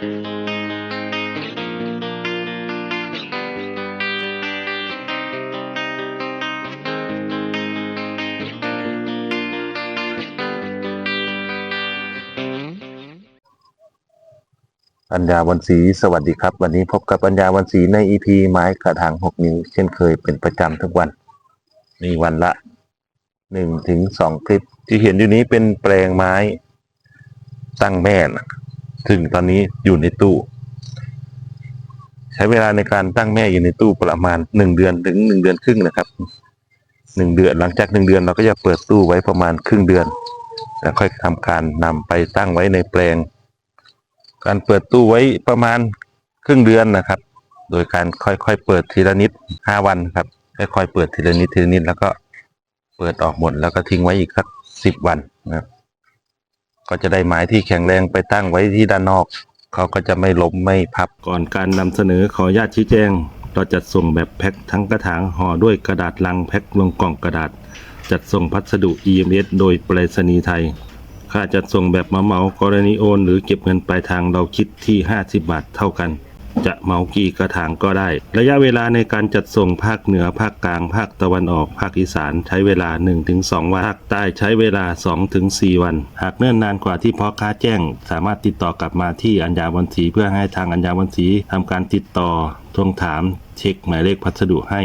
ปัญญาวันศรีสวัสดีครับ วันนี้พบกับปัญญาวันศรีในอีพีไม้กระถางหกนิ้ว เช่นเคยเป็นประจำทุกวัน มีวันละหนึ่งถึงสองคลิปที่เห็นอยู่นี้เป็นแปลงไม้ตั้งแม่นะ ซึ่งตอนนี้อยู่ในตู้ ใช้เวลาในการตั้งแม่อยู่ในตู้ประมาณหนึ่งเดือนถึงหนึ่งเดือนครึ่งนะครับหนึ่งเดือนหลังจากหนึ่งเดือนเราก็จะเปิดตู้ไว้ประมาณครึ่งเดือนแล้วค่อยทำการนำไปตั้งไว้ในแปลง การเปิดตู้ไว้ประมาณครึ่งเดือนนะครับ โดยการค่อยๆเปิดทีละนิดห้าวันครับค่อยๆเปิดทีละนิดทีละนิดแล้วก็เปิดออกหมดแล้วก็ทิ้งไว้อีกสักสิบวันนะครับ ก็จะได้ไม้ที่แข็งแรงไปตั้งไว้ที่ด้านนอก เขาก็จะไม่ล้มไม่พับ ก่อนการนำเสนอขออนุญาตชี้แจง เราจัดส่งแบบแพ็คทั้งกระถางห่อด้วยกระดาษลังแพ็คลงกล่องกระดาษ จัดส่งพัสดุ EMS โดยไปรษณีย์ไทย ค่าจัดส่งแบบเหมากรณีโอน หรือเก็บเงินปลายทางเราคิดที่ 50 บาทเท่ากัน จะเหมากี่กระถางก็ได้ ระยะเวลาในการจัดส่งภาคเหนือภาคกลาง ภาคตะวันออก ภาคอีสานใช้เวลา 1-2 วันภาคใต้ใช้เวลา 2-4 วัน หากเนิ่นนานกว่าที่พ่อค้าแจ้ง สามารถติดต่อกลับมาที่อัญญาวันศรีเพื่อให้ทางอัญญาวันศรีทำการติดต่อทวงถามเช็คหมายเลขพัสดุให้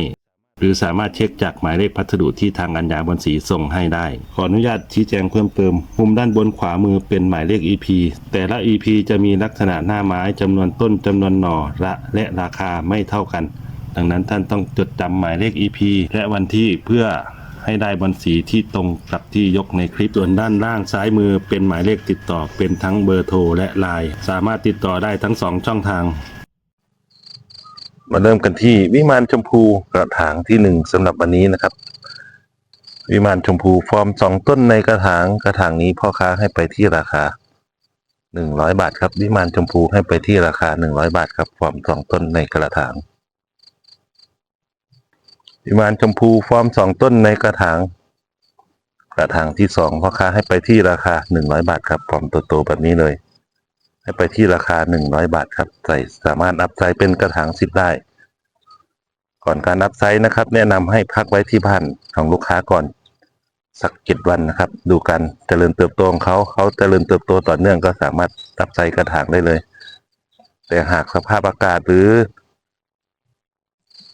หรือสามารถเช็คจากหมายเลขพัสดุที่ทางอัญญาบนสีส่งให้ได้ ขออนุญาตชี้แจงเพิ่มเติม มุมด้านบนขวามือเป็นหมายเลข EP แต่ละ EP จะมีลักษณะหน้าไม้จำนวนต้นจำนวนหน่อละและราคาไม่เท่ากัน ดังนั้นท่านต้องจดจำหมายเลข EP และวันที่เพื่อให้ได้บนสีที่ตรงกับที่ยกในคลิปส่วนด้านล่างซ้ายมือเป็นหมายเลขติดต่อเป็นทั้งเบอร์โทรและไลน์สามารถติดต่อได้ทั้งสองช่องทาง มาเริ่มกันที่วิมานชมพูกระถางที่หนึ่งสำหรับวันนี้นะครับ วิมานชมพูฟอร์มสองต้นในกระถางกระถางนี้พ่อค้าให้ไปที่ราคาหนึ่งร้อยบาทครับ วิมานชมพูให้ไปที่ราคาหนึ่งร้อยบาทครับฟอร์มสองต้นในกระถาง วิมานชมพูฟอร์มสองต้นในกระถาง กระถางที่สองพ่อค้าให้ไปที่ราคาหนึ่งร้อยบาทครับฟอร์มโตๆแบบนี้เลย ไปที่ราคา 100 บาทครับ ใส่สามารถอัพไซส์เป็นกระถางสิบได้ ก่อนการอัพไซส์นะครับ แนะนำให้พักไว้ที่บ้านของลูกค้าก่อน สักเจ็ดวันนะครับ ดูการเจริญเติบโตของเขาเขาเจริญเติบโตต่อเนื่องก็สามารถอัพไซส์กระถางได้เลย แต่หากสภาพอากาศหรือ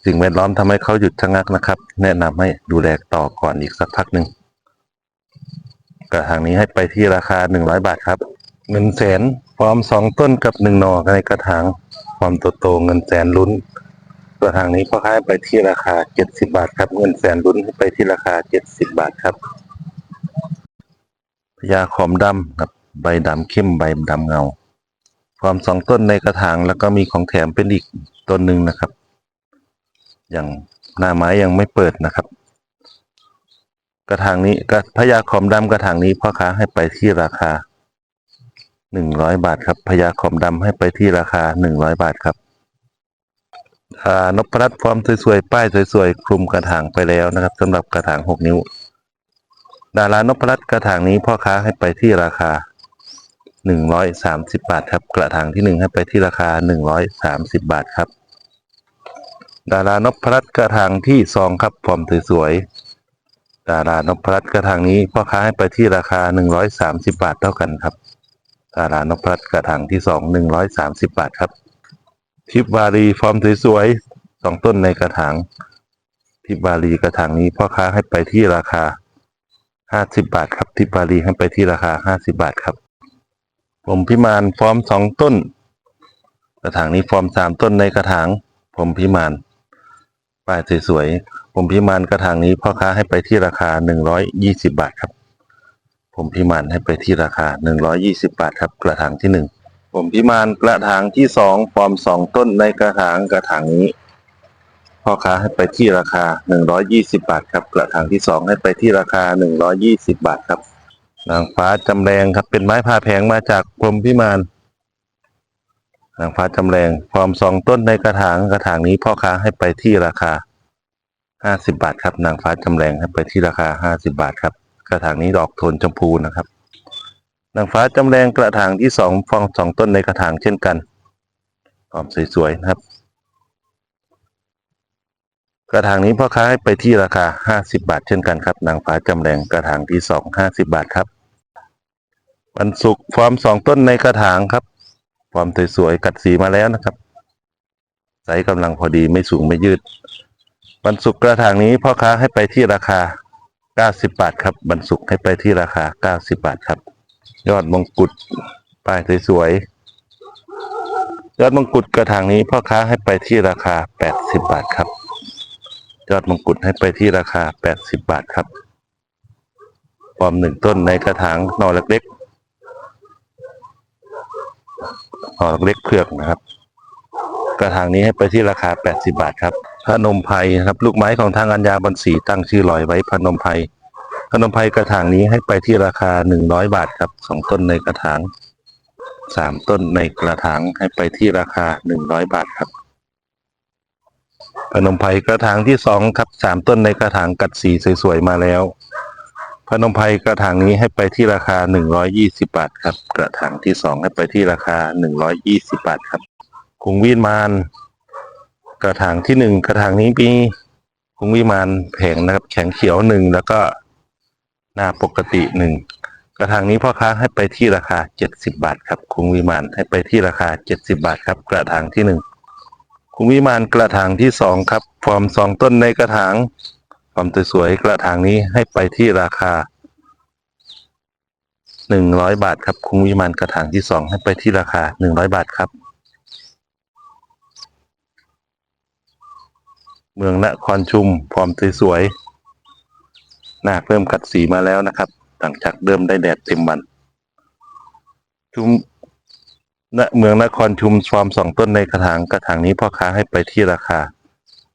สิ่งแวดล้อมทำให้เขาหยุดชะงักนะครับ แนะนำให้ดูแลต่อก่อนอีกสักพักหนึ่งกระถางนี้ให้ไปที่ราคา 100 บาทครับเงินแสน อมสองต้นกับหนึ่งหน่อในกระถางฟอร์มโตๆเงินแสนลุ้นกระถางนี้พ่อค้าให้ไปที่ราคา70บาทครับ เงินแสนลุ้นไปที่ราคา70บาทครับพญาขอมดำครับใบดำเข้มใบดำเงาฟอร์มสองต้นในกระถางแล้วก็มีของแถมเป็นอีกต้นหนึ่งนะครับ อย่างหน้าไม้ยังไม่เปิดนะครับ กระถางนี้กระพญาขอมดำกระถางนี้พ่อค้าให้ไปที่ราคา หนึ่งร้อยบาทครับพญาขอมดำให้ไปที่ราคาหนึ่งร้อยบาทครับนพรัตน์ฟอร์มสวยๆป้ายสวยๆคลุมกระถางไปแล้วนะครับสำหรับกระถางหกนิ้ว ดารานพรัตกระถางนี้พ่อค้าให้ไปที่ราคาหนึ่งร้อยสามสิบบาทครับ กระถางที่หนึ่งให้ไปที่ราคาหนึ่งร้อยสามสิบบาทครับ ดารานพรัตกระถางที่สองครับฟอร์มสวยๆดารานพรัตกระถางนี้พ่อค้าให้ไปที่ราคาหนึ่งร้อยสามสิบบาทเท่ากันครับ ดารานพรัตน์กระถางที่สองหนึ่งร้อยสามสิบบาทครับ ทิปวารีฟอร์มสวยๆสองต้นในกระถาง ทิปวารีกระถางนี้พ่อค้าให้ไปที่ราคาห้าสิบบาทครับ ทิปวารีให้ไปที่ราคาห้าสิบบาทครับ ผมพิมานฟอร์มสองต้น กระถางนี้ฟอร์มสามต้นในกระถาง ผมพิมานป้ายสวยๆผมพิมานกระถางนี้พ่อค้าให้ไปที่ราคาหนึ่งร้อยยี่สิบบาทครับ ผมพิมานให้ไปที่ราคา 120 บาทครับ กระถางที่หนึ่งผมพิมานกระถางที่สองฟอมสองต้นในกระถางกระถางนี้ พ่อค้าให้ไปที่ราคา 120 บาทครับ กระถางที่สองให้ไปที่ราคา 120 บาทครับนางฟ้าจำแรงครับ เป็นไม้ผ่าแผงมาจากกรมพิมานนางฟ้าจำแรงฟอร์มสองต้นในกระถางกระถางนี้พ่อค้าให้ไปที่ราคา 50 บาทครับนางฟ้าจำแรงให้ไปที่ราคา 50 บาทครับ ระถางนี้ดอกโทนชมพูนะครับนางฟ้าจำแรงกระถางที่สองฟองสองต้นในกระถางเช่นกันฟอร์มสวยๆนะครับ กระถางนี้พ่อค้าให้ไปที่ราคา 50 บาทเช่นกันครับนางฟ้าจำแรงกระถางที่2 50บาทครับวันศุกร์ฟอร์มสองต้นในกระถางครับฟอร์มสวยๆกัดสีมาแล้วนะครับไซส์กำลังพอดีไม่สูงไม่ยืด วันศุกร์กระถางนี้พ่อค้าให้ไปที่ราคา 90 บาทครับวันศุกให้ไปที่ราคา 90 บาทครับ ยอดมงกุฎป้ายสวยๆยอดมงกุฎกระถางนี้พ่อค้าให้ไปที่ราคา 80 บาทครับ ยอดมงกุฎให้ไปที่ราคา 80 บาทครับฟอมหนึ่งต้นในกระถางหน่อเล็กๆหน่อเล็กๆเผือกนะครับ กระถางนี้ให้ไปที่ราคา 80 บาทครับ พนมไพรครับ ลูกไม้ของทางอัญญาบันสีตั้งชื่อลอยไว้พนมไพรพนมไพรกระถางนี้ให้ไปที่ราคา100บาทครับสองต้นในกระถางสามต้นในกระถางให้ไปที่ราคา100บาทครับพนมไพรกระถางที่สองครับสามต้นในกระถางกัดสีสวยๆมาแล้วพนมไพรกระถางนี้ให้ไปที่ราคา120บาทครับ กระถางที่สองให้ไปที่ราคา120บาทครับกรุงวิมาน กระถางที่หนึ่งกระถางนี้มีกรุงวิมานแผงนะครับ แข็งเขียวหนึ่งแล้วก็หน้าปกติหนึ่งกระถางนี้พ่อค้าให้ไปที่ราคา70บาทครับกรุงวิมานให้ไปที่ราคา70บาทครับ กระถางที่หนึ่งคุณวิมานกระถางที่สองครับ ฟอร์มสองต้นในกระถางฟอร์มสวยๆกระถางนี้ให้ไปที่ราคาหนึ่งร้อยบาทครับ คุณวิมานกระถางที่สองให้ไปที่ราคาหนึ่งร้อยบาทครับ เมืองนครชุมฟอร์มสวยๆนาคเริ่มกัดสีมาแล้วนะครับ หลังจากเริ่มได้แดดเต็มวัน ชุมณเมืองนครชุมฟอร์มสองต้นในกระถางกระถางนี้พ่อค้าให้ไปที่ราคา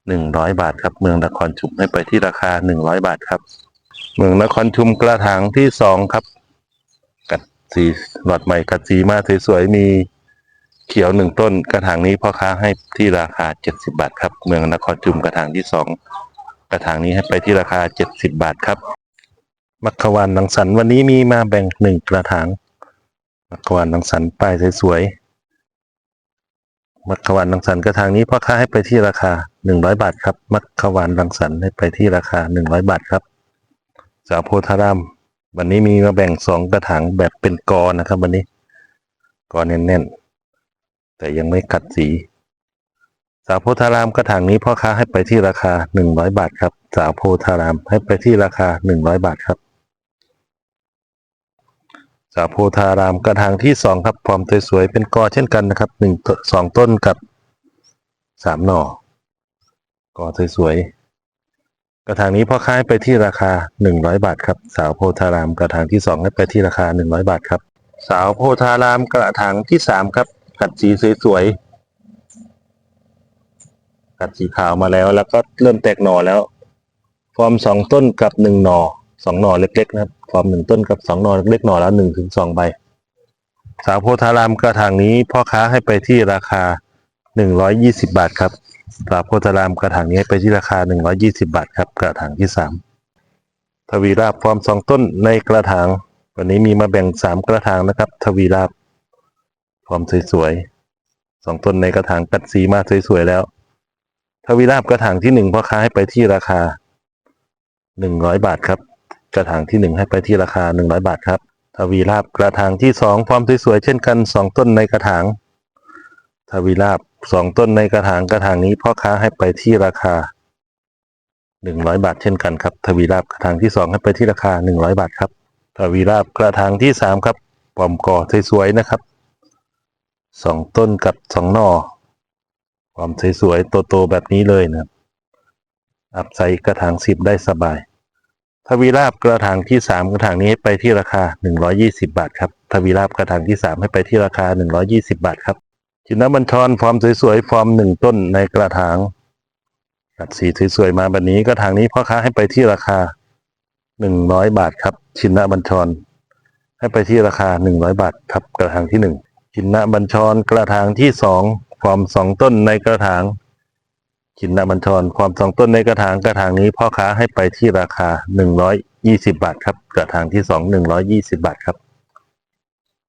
หนึ่งร้อยบาทครับ เมืองนครชุมให้ไปที่ราคาหนึ่งร้อยบาทครับ เมืองนครชุมกระถางที่สองครับ กัดสีหลอดใหม่กัดสีมาสวยๆมี เขียวหนึ่งต้นกระถางนี้พ่อค้าให้ที่ราคาเจ็ดสิบาทครับ เมืองนครชุมกระถางที่สองกระถางนี้ให้ไปที่ราคาเจ็ดสิบบาทครับมัคควานนังสรรค์วันนี้มีมาแบ่งหนึ่งกระถางมัคควานนังสรรค์ป้ายสวยๆมัคควานรังสรรค์กระถางนี้พ่อค้าให้ไปที่ราคา 100 บาทครับมัคควานรังสรรค์ให้ไปที่ราคา 100 บาทครับ สาวโพธาราม วันนี้มีมาแบ่งสองกระถางแบบเป็นกอนะครับ วันนี้กอแน่นๆ แต่ยังไม่กัดสี สาวโพธารามกระถางนี้พ่อค้าให้ไปที่ราคา 100 บาทครับ สาวโพธารามให้ไปที่ราคา 100บาทครับสาโพธารามกระถางที่สองครับพร้อมสวยๆเป็นกอเช่นกันนะครับหนึ่งต้นสองต้นกับสามหน่อกอสวยๆกระถางนี้พ่อค้าให้ไปที่ราคาหนึ่งร้อยบาทครับ สาวโพธารามกระถางที่สองให้ไปที่ราคาหนึ่งร้อยบาทครับสาวโพธารามกระถางที่สามครับ กัดสีสวยๆกัดสีขาวมาแล้ว แล้วก็เริ่มแตกหน่อแล้ว ฟอร์มสองต้นกับหนึ่งหน่อสองหน่อเล็กๆนะครับ ฟอร์มหนึ่งต้นกับสองหน่อเล็กๆหน่อละหนึ่งถึงสองใบ สาวโพธารามกระถางนี้พ่อค้าให้ไปที่ราคาหนึ่งร้อยยี่สิบาทครับสาวโพธารามกระถางนี้ให้ไปที่ราคาหนึ่งร้อยี่สิบาทครับ กระถางที่สามทวีราบฟอร์มสองต้นในกระถาง วันนี้มีมาแบ่งสามกระถางนะครับ ทวีราบ ฟอร์มสวยๆสองต้นในกระถางกัดสีมาสวยๆแล้วทวีราบกระถางที่หนึ่งพ่อค้าให้ไปที่ราคาหนึ่งร้อยบาทครับ กระถางที่หนึ่งให้ไปที่ราคาหนึ่งร้อยบาทครับทวีราบกระถางที่สองพร้อมสวยๆเช่นกันสองต้นในกระถางทวีราบสองต้นในกระถางกระถางนี้พ่อค้าให้ไปที่ราคาหนึ่งร้อยบาทเช่นกันครับทวีราบกระถางที่สองให้ไปที่ราคาหนึ่งร้อยบาทครับทวีราบกระถางที่สามครับปอมก่อสวยๆนะครับ สองต้นกับสองนอความสวยๆโตๆแบบนี้เลยนะครับอัพไซส์กระถางสิบได้สบายทวีราบกระถางที่สามกระถางนี้ให้ไปที่ราคาหนึ่งร้อยี่สิบาทครับทวีราบกระถางที่สามให้ไปที่ราคาหนึ่งร้อยี่สิบาทครับจินนบัญชรฟอร์มสวยๆฟอร์มหนึ่งต้นในกระถางกัดสีสวยๆมาแบบนี้กระถางนี้พ่อค้าให้ไปที่ราคาหนึ่งร้อยบาทครับ ชินนบัญชรให้ไปที่ราคาหนึ่งร้อยบาทครับกระถางที่หนึ่ง ชินนบัญชรกระถางที่สองฟอร์มสองต้นในกระถางชินนบัญชรความสองต้นในกระถางกระถางนี้พ่อค้าให้ไปที่ราคาหนึ่งร้อยยี่สิบาทครับ กระถางที่สองหนึ่งร้อยยี่สิบาทครับ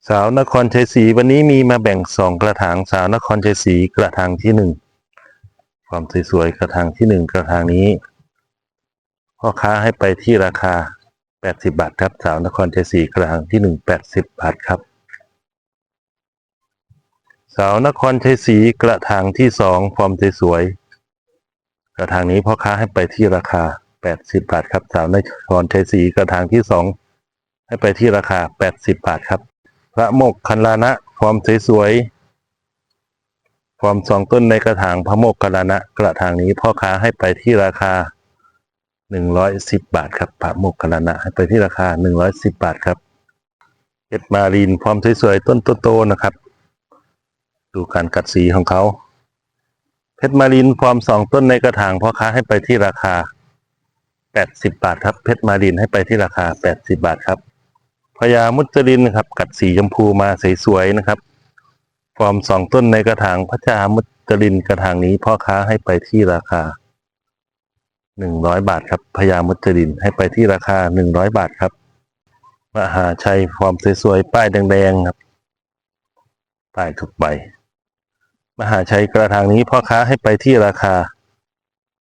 สาวนครชัยศรีวันนี้มีมาแบ่งสองกระถางสาวนครชัยศรีกระถางที่หนึ่งความสวยๆกระถางที่หนึ่งกระถางนี้พ่อค้าให้ไปที่ราคา 80 บาทครับสาวนครชัยศรีกระถางที่หนึ่ง80 บาทครับ สาวนครชัยศรีกระถางที่สองความสวยๆกระถางนี้พ่อค้าให้ไปที่ราคา 80 บาทครับ สาวนครชัยศรีกระถางที่สองให้ไปที่ราคา 80 บาทครับ พระโมกคันลานะฟอร์มสวยๆฟอร์มสองต้นในกระถางพระโมกคันลานะกระถางนี้พ่อค้าให้ไปที่ราคา 110 บาทครับ พระโมกคันลานะให้ไปที่ราคา 110 บาทครับเพชรมารีนฟอร์มสวยๆต้นโตๆนะครับ ดูการกัดสีของเขา เพชรมารีนฟอร์มสองต้นในกระถางพ่อค้าให้ไปที่ราคา 80 บาทครับ เพชรมารีนให้ไปที่ราคา 80 บาทครับพญามุจลินนะครับ กัดสีชมพูมาสวยๆนะครับ ฟอร์มสองต้นในกระถางพระจามุจลินกระถางนี้พ่อค้าให้ไปที่ราคา 100 บาทครับพญามุจลินให้ไปที่ราคา 100 บาทครับมหาชัยฟอร์มสวยๆป้ายแดงๆครับป้ายทุกใบ มหาชัยกระถางนี้พ่อค้าให้ไปที่ราคา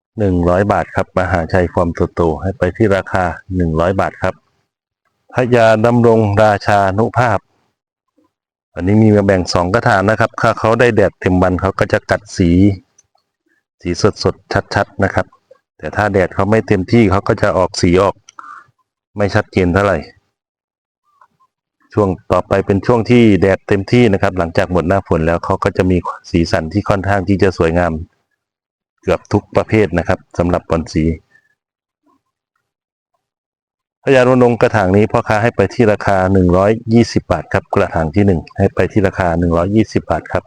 100 บาทครับ มหาชัยฟอร์มโตๆให้ไปที่ราคา 100 บาทครับพญาดำรงราชานุภาพวันนี้มีมาแบ่งสองกระถางนะครับถ้าเขาได้แดดเต็มวันเขาก็จะกัดสี สีสดๆชัด ๆ นะครับ แต่ถ้าแดดเขาไม่เต็มที่เขาก็จะออกสีออก ไม่ชัดเจนเท่าไหร่ ช่วงต่อไปเป็นช่วงที่แดดเต็มที่นะครับ หลังจากหมดหน้าฝนแล้วเขาก็จะมีสีสันที่ค่อนข้างที่จะสวยงาม เกือบทุกประเภทนะครับสำหรับบอลสีพญารณรงค์กระถางนี้พ่อค้าให้ไปที่ราคา 120 บาทครับกระถางที่ 1 ให้ไปที่ราคา 120 บาทครับ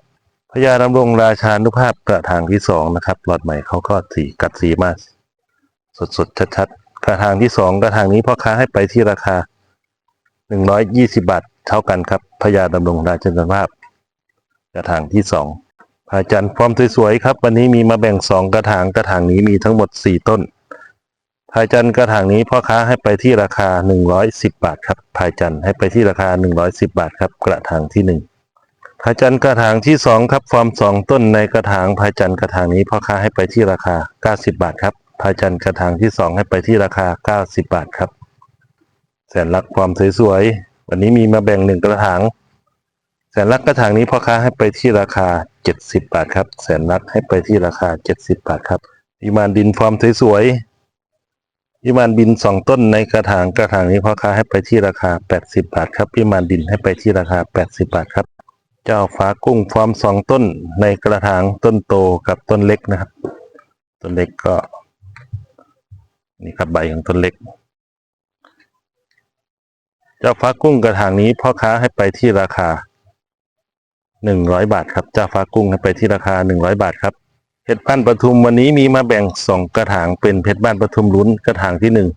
พญาดำรงราชานุภาพกระถางที่2นะครับหลอดใหม่เขาก็สีกัดสีมาสดๆชัดๆกระถางที่2กระถางนี้พ่อค้าให้ไปที่ราคา 120บาทเท่ากันครับพญาดำรงราชนภาพ กระถางที่2พระจันทร์ฟอร์มสวยๆครับ วันนี้มีมาแบ่ง2กระถางกระถางนี้มีทั้งหมด4ต้นพายจันกระถางนี้พ่อค้าให้ไปที่ราคา 110 บาทครับพายจันให้ไปที่ราคา 110 บาทครับกระถางที่1พายจันกระถางที่ 2 ครับฟอร์ม 2 ต้นในกระถางพายจันกระถางนี้พ่อค้าให้ไปที่ราคา 90 บาทครับพายจันกระถางที่ 2 ให้ไปที่ราคา 90 บาทครับ แสนรักความสวยๆ วันนี้มีมาแบ่งหนึ่งกระถาง แสนรักกระถางนี้พ่อค้าให้ไปที่ราคา 70 บาทครับ แสนรักให้ไปที่ราคา 70 บาทครับวิมานดินฟอร์มสวยๆวิมานบินสองต้นในกระถางกระถางนี้พ่อค้าให้ไปที่ราคา 80 บาทครับวิมานดินให้ไปที่ราคา 80 บาทครับ เจ้าฟ้ากุ้งฟอร์มสองต้นในกระถางต้นโตกับต้นเล็กนะครับ ต้นเล็กก็ นี่ครับใบของต้นเล็ก จ้าฟ้ากุ้งกระถางนี้พ่อค้าให้ไปที่ราคา 100 บาทครับเจ้าฟ้ากุ้งให้ไปที่ราคา 100 บาทครับเพชรบ้านปทุมวันนี้มีมาแบ่งสองกระถางเป็นเพชรบ้านปทุมลุ้นกระถางที่หนึ่ง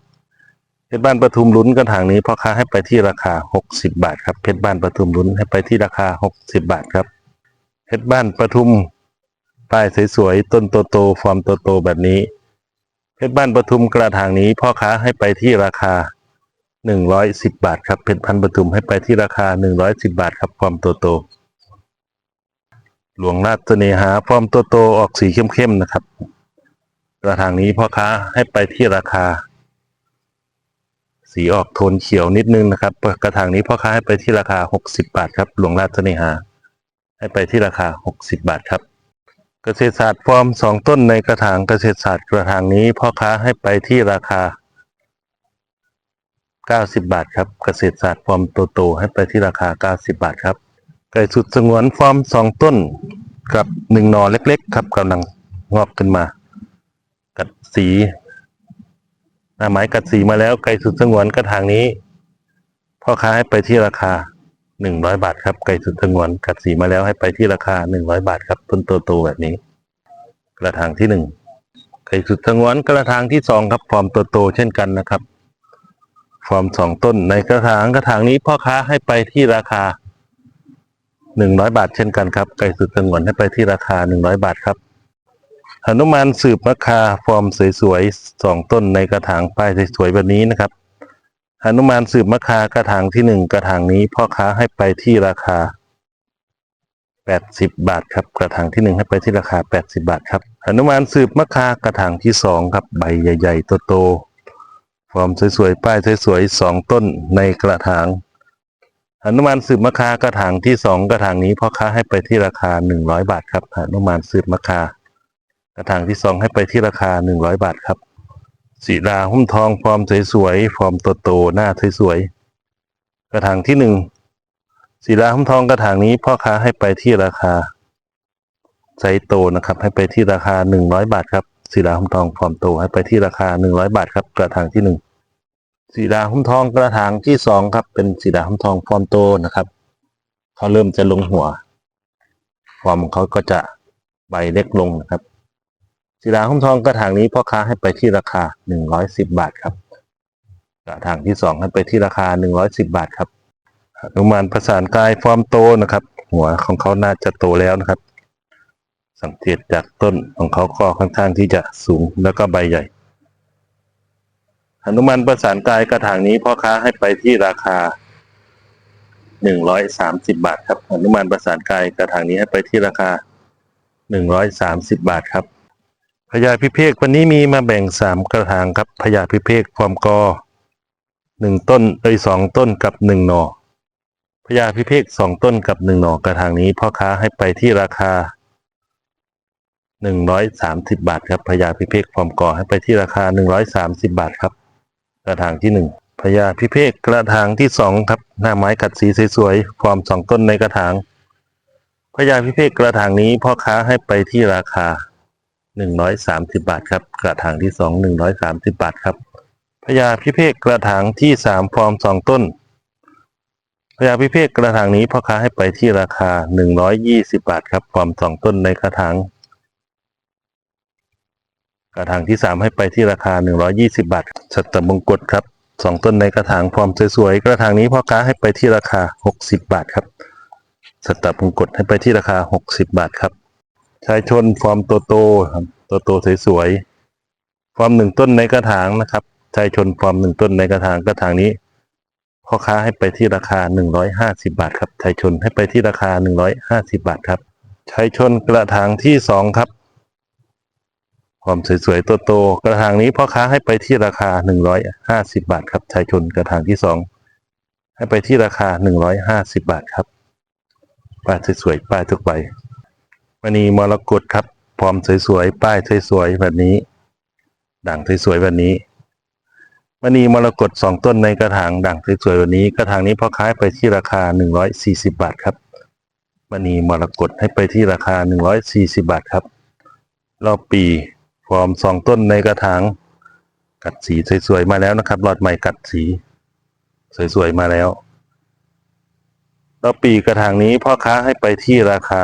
เพชรบ้านปทุมลุ้นกระถางนี้พ่อค้าให้ไปที่ราคา 60 บาทครับเพชรบ้านปทุมลุ้นให้ไปที่ราคา 60 บาทครับเพชรบ้านปทุมป้ายสวยๆต้นโตๆฟอร์มโตๆแบบนี้เพชรบ้านปทุมกระถางนี้พ่อค้าให้ไปที่ราคา 110 บาทครับเพชรพันธุ์ปทุมให้ไปที่ราคา 110 บาทครับฟอร์มโต หลวงราชเสนหาฟอร์มโตออกสีเข้มๆนะครับกระถางนี้พ่อค้าให้ไปที่ราคา สีออกโทนเขียวนิดนึงนะครับกระถางนี้พ่อค้าให้ไปที่ราคา 60 บาทครับ หลวงราชเสนหา ให้ไปที่ราคา 60 บาทครับ เกษตรศาสตร์ฟอร์มสองต้นในกระถางเกษตรศาสตร์กระถางนี้พ่อค้าให้ไปที่ราคา 90 บาทครับ เกษตรศาสตร์ฟอร์มโตๆให้ไปที่ราคา 90 บาทครับ ไก่สุดสงวนฟอร์มสองต้นกับหนึ่งนอเล็กๆ ครับกำลังงอกขึ้นมา กัดสีหน้าไม้กัดสีมาแล้วไก่สุดสงวนกระถางนี้พ่อค้าให้ไปที่ราคา 100 บาทครับ ไก่สุดสงวนกัดสีมาแล้วให้ไปที่ราคา 100 บาทครับ ต้นโตๆแบบนี้ กระถางที่หนึ่งไก่สุดสงวนกระถางที่สองครับฟอร์มโตๆเช่นกันนะครับ ฟอร์มสองต้นในกระถางกระถางนี้พ่อค้าให้ไปที่ราคาหนึ่งร้อยบาทเช่นกันครับ ไก่สุดสงวนให้ไปที่ราคาหนึ่งร้อยบาทครับหนุมานสืบมะคาฟอร์มสวยๆสองต้นในกระถางป้ายสวยๆแบบนี้นะครับหนุมานสืบมะคากระถางที่หนึ่งกระถางนี้พ่อค้าให้ไปที่ราคา80บบาทครับ กระถางที่หนึ่งให้ไปที่ราคา80บาทครับหนุมานสืบมะคากระถางที่สองครับใบใหญ่ ๆ โตๆ ฟอร์มสวยๆ ป้ายสวยๆสองต้นในกระถางหนุมานสืบมะคากระถางที่สองกระถางนี้พ่อค้าให้ไปที่ราคา100บาทครับหนุมานสืบมะคากระถางที่สองให้ไปที่ราคา100บาทครับสีดาหุ้มทองฟอร์มสวยๆฟอร์มโตๆหน้าสวยๆกระถางที่หนึ่งสีดาหุ้มทองกระถางนี้พ่อค้าให้ไปที่ราคาไซส์โตนะครับ ให้ไปที่ราคา100บาทครับ สีดาหุ้มทองฟอร์มโตให้ไปที่ราคา 100 บาทครับ กระถางที่หนึ่งสีดาหุ้มทองกระถางที่สองครับ เป็นสีดาหุ้มทองฟอร์มโตนะครับเขาเริ่มจะลงหัวฟอร์มเขาก็จะใบเล็กลงนะครับสีดาหุ้มทองกระถางนี้พ่อค้าให้ไปที่ราคา 110 บาทครับกระถางที่สองให้ไปที่ราคา 110 บาทครับหนุมานประสานกายฟอร์มโตนะครับ หัวของเขาน่าจะโตแล้วนะครับ สังเกตจากต้นของเขาก็ค่อนข้างที่จะสูงแล้วก็ใบใหญ่หนุมานประสานกายกระถางนี้พ่อค้าให้ไปที่ราคา130บาทครับหนุมานประสานกายกระถางนี้ให้ไปที่ราคา130บาทครับพญาพิเภกวันนี้มีมาแบ่งสามกระถางครับพญาพิเภกฟอร์มกอหนึ่งต้นเอ้ยสองต้นกับหนึ่งหน่อพญาพิเภกสองต้นกับหนึ่งหน่อกระถางนี้พ่อค้าให้ไปที่ราคา หนึ่งร้อยสามสิบบาทครับพญาพิเภกฟอร์มก่อให้ไปที่ราคาหนึ่งร้อยสามสิบบาทครับ กระถางที่หนึ่งพญาพิเภกกระถางที่สองครับหน้าไม้กัดสีสวยๆฟอร์มสองต้นในกระถางพญาพิเภกกระถางนี้พ่อค้าให้ไปที่ราคาหนึ่งร้อยสามสิบบาทครับ กระถางที่สองหนึ่งร้อยสามสิบบาทครับพญาพิเภกกระถางที่สามฟอร์มสองต้นพญาพิเภกกระถางนี้พ่อค้าให้ไปที่ราคา 120 บาทครับ ฟอร์มสองต้นในกระถาง กระถางที่สามให้ไปที่ราคา 120 บาทสัตมงกฎครับสองต้นในกระถางฟอร์มสวยๆกระถางนี้พ่อค้าให้ไปที่ราคา 60 บาทครับสัตมงกฎให้ไปที่ราคา 60 บาทครับชายชนฟอร์มโตๆครับโตสวยๆฟอร์มหนึ่งต้นในกระถางนะครับชายชนฟอร์มหนึ่งต้นในกระถางกระถางนี้พ่อค้าให้ไปที่ราคา 150 บาทครับชายชนให้ไปที่ราคา 150 บาทครับชายชนกระถางที่สองครับ ความสวยๆตัวโตกระถางนี้พ่อค้าให้ไปที่ราคา 150 บาทครับชายชนกระถางที่สองให้ไปที่ราคา 150 บาทครับป้ายสวยๆป้ายทุกใบมณีมรกตครับพร้อมสวยๆป้ายสวยๆแบบนี้ ด่างสวยๆแบบนี้มณีมรกตสองต้นในกระถางด่างสวยๆวันนี้ กระถางนี้พอขายไปที่ราคา 140 บาทครับมณีมรกตให้ไปที่ราคา 140 บาทครับ รอบปี ฟอร์มสองต้นในกระถาง กัดสีสวยๆมาแล้วนะครับหลอดใหม่กัดสี สวยๆมาแล้วรอบปีกระถางนี้พ่อค้าให้ไปที่ราคา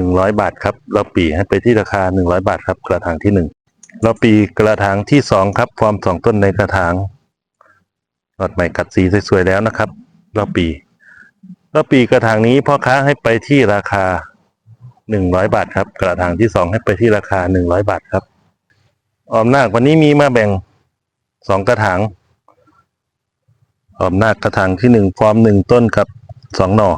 100บาทครับเรอบปีให้ไปที่ราคา100บาทครับ กระถางที่หนึ่งเราปีกระถางที่สองครับ ฟอร์มสองต้นในกระถางหลอดใหม่กัดสีสวยๆแล้วนะครับเราปีเราปีกระถางนี้พ่อค้าให้ไปที่ราคา หนึ่งร้อยบาทครับ กระถางที่สองให้ไปที่ราคาหนึ่งร้อยบาทครับ ออมนาควันนี้มีมาแบ่งสองกระถาง ออมนาคกระถางที่หนึ่งฟอร์มหนึ่งต้นกับสองหน่อ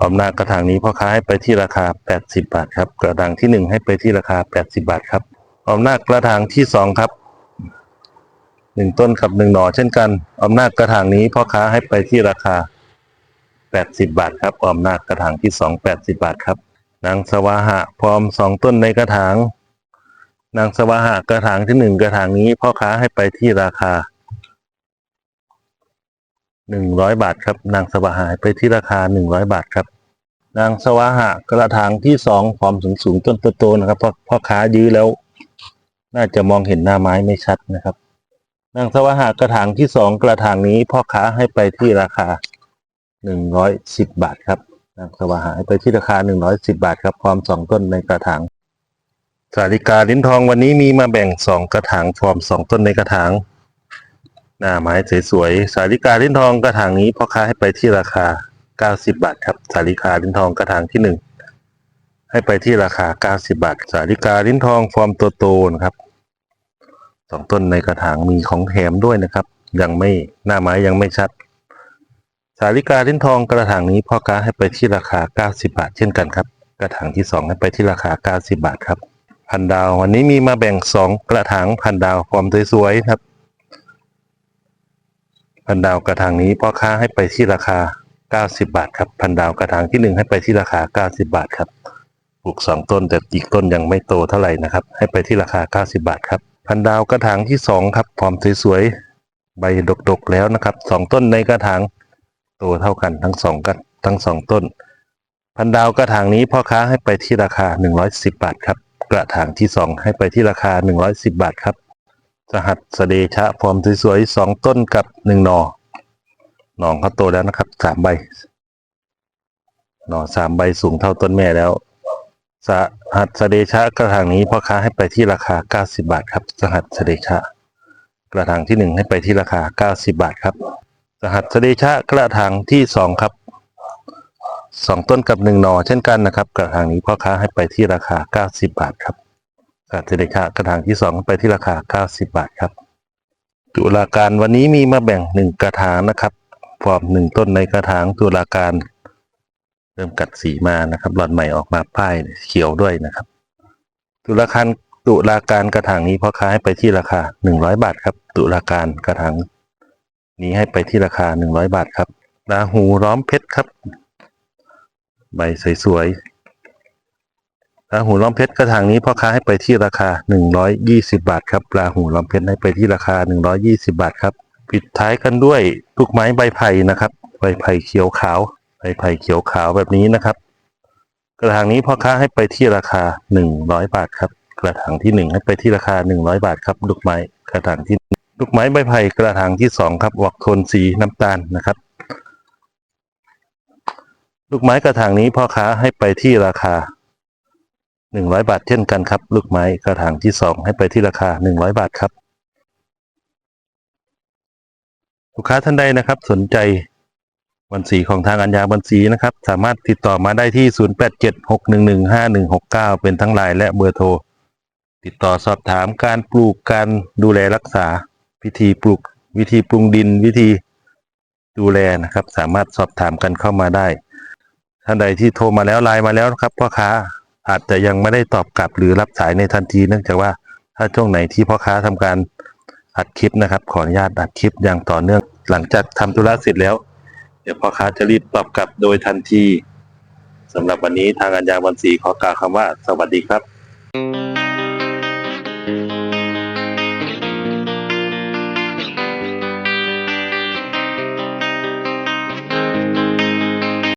ออมนาคกระถางนี้พ่อค้าให้ไปที่ราคา80บาทครับ กระถางที่หนึ่งให้ไปที่ราคา80บาทครับ ออมนาจกระถางที่สองครับหนึ่งต้นกับหนึ่งหน่อเช่นกัน ออมนาจกระถางนี้พ่อค้าให้ไปที่ราคา 80 บาทครับออมนากระถางที่สอง80 บาทครับ นางสวาหะพร้อมสองต้นในกระถาง นางสวาหะกระถางที่หนึ่งกระถางนี้พ่อค้าให้ไปที่ราคา 100 บาทครับ นางสวาหะไปที่ราคา 100 บาทครับ นางสวาหะกระถางที่สองความสูงสูงต้นโตๆนะครับพ,พ่อค้ายื้อแล้ว น่าจะมองเห็นหน้าไม้ไม่ชัดนะครับนางสวาหะกระถางที่สองกระถางนี้พ่อค้าให้ไปที่ราคา หนึ่งร้อยสิบบาทครับนางสวาหะให้ไปที่ราคาหนึ่งร้อยสิบาทครับความสองต้นในกระถางสาริกาลิ้นทองวันนี้มีมาแบ่งสองกระถางฟอร์มสองต้นในกระถางหน้าไม้สวยๆสาริกาลิ้นทองกระถางนี้พ่อค้าให้ไปที่ราคา90บบาทครับสาลิกาลิ้นทองกระถางที่หนึ่งให้ไปที่ราคา90บาท สาลิกาลิ้นทองฟอร์มโตนะครับสองต้นในกระถางมีของแถมด้วยนะครับ ยังไม่หน้าไม้ยังไม่ชัด สาลิกาลิ้นทองกระถางนี้พ่อค้าให้ไปที่ราคา 90 บาท เช่นกันครับ กระถางที่ 2 ให้ไปที่ราคา 90 บาทครับ พันดาววันนี้มีมาแบ่ง 2 กระถางพันดาวความสวยๆครับ พันดาวกระถางนี้พ่อค้าให้ไปที่ราคา 90 บาทครับ พันดาวกระถางที่ 1 ให้ไปที่ราคา 90 บาทครับ ปลูก 2 ต้นแต่อีกต้นยังไม่โตเท่าไหร่นะครับ ให้ไปที่ราคา 90 บาทครับ พันดาวกระถางที่ 2 ครับความสวยๆใบดกๆแล้วนะครับ 2 ต้นในกระถาง โตเท่ากันทั้งสองกันทั้งสองต้น พันดาวกระถางนี้พ่อค้าให้ไปที่ราคา 110 บาทครับ กระถางที่ 2 ให้ไปที่ราคา 110 บาทครับสหัสสเดชะฟอร์มสวยๆสองต้นกับหนึ่งหนอหนองเขาโตแล้วนะครับสามใบหนอสามใบสูงเท่าต้นแม่แล้วสหัสสเดชะกระถางนี้พ่อค้าให้ไปที่ราคา 90 บาทครับ สหัสสเดชะ กระถางที่หนึ่งให้ไปที่ราคา 90 บาทครับ สหัสเดชะกระถางที่สองครับสองต้นกับหนึ่งหนอเช่นกันนะครับ กระถางนี้พ่อค้าให้ไปที่ราคา90บาทครับสหัสเดชะกระถางที่สองไปที่ราคา90บาทครับตุลาการวันนี้มีมาแบ่งหนึ่งกระถางนะครับฟอร์มหนึ่งต้นในกระถางตุลาการเริ่มกัดสีมานะครับหลอดใหม่ออกมาป้ายเขียวด้วยนะครับ ตุลาการตุลาการกระถางนี้พ่อค้าให้ไปที่ราคา 100 บาทครับ ตุลาการกระถาง นี้ให้ไปที่ราคา 100 บาทครับราหูล้อมเพชรครับ ใบสวยๆราหูล้อมเพชรกระถางนี้พ่อค้าให้ไปที่ราคา 120 บาทครับราหูล้อมเพชรให้ไปที่ราคา 120 บาทครับปิดท้ายกันด้วยลูกไม้ใบไผ่นะครับใบไผ่เขียวขาวใบไผ่เขียวขาวแบบนี้นะครับ กระถางนี้พ่อค้าให้ไปที่ราคา 100 บาทครับ กระถางที่ 1 ให้ไปที่ราคา 100 บาทครับลูกไม้กระถางที่ ลูกไม้ใบไผ่กระถางที่2ครับออกโทนสีน้ำตาลนะครับ ลูกไม้กระถางนี้พ่อค้าให้ไปที่ราคา 100 บาทเช่นกันครับ ลูกไม้กระถางที่2ให้ไปที่ราคา 100 บาทครับ ลูกค้าท่านใดนะครับ สนใจบัญชีของทางอัญญาบัญชีนะครับ สามารถติดต่อมาได้ที่ 0876115169 เป็นทั้งไลน์และเบอร์โทร ติดต่อสอบถามการปลูกการดูแลรักษา วิธีปลูกวิธีปรุงดินวิธีดูแลนะครับ สามารถสอบถามกันเข้ามาได้ ท่านใดที่โทรมาแล้วไลน์มาแล้วครับพ่อค้าอาจจะยังไม่ได้ตอบกลับหรือรับสายในทันที เนื่องจากว่าถ้าช่วงไหนที่พ่อค้าทำการอัดคลิปนะครับ ขออนุญาตอัดคลิปอย่างต่อเนื่อง หลังจากทำธุระเสร็จแล้ว เดี๋ยวพ่อค้าจะรีบตอบกลับโดยทันทีสำหรับวันนี้ทางอัญญาบัญชีขอกล่าวคำว่า สวัสดีครับ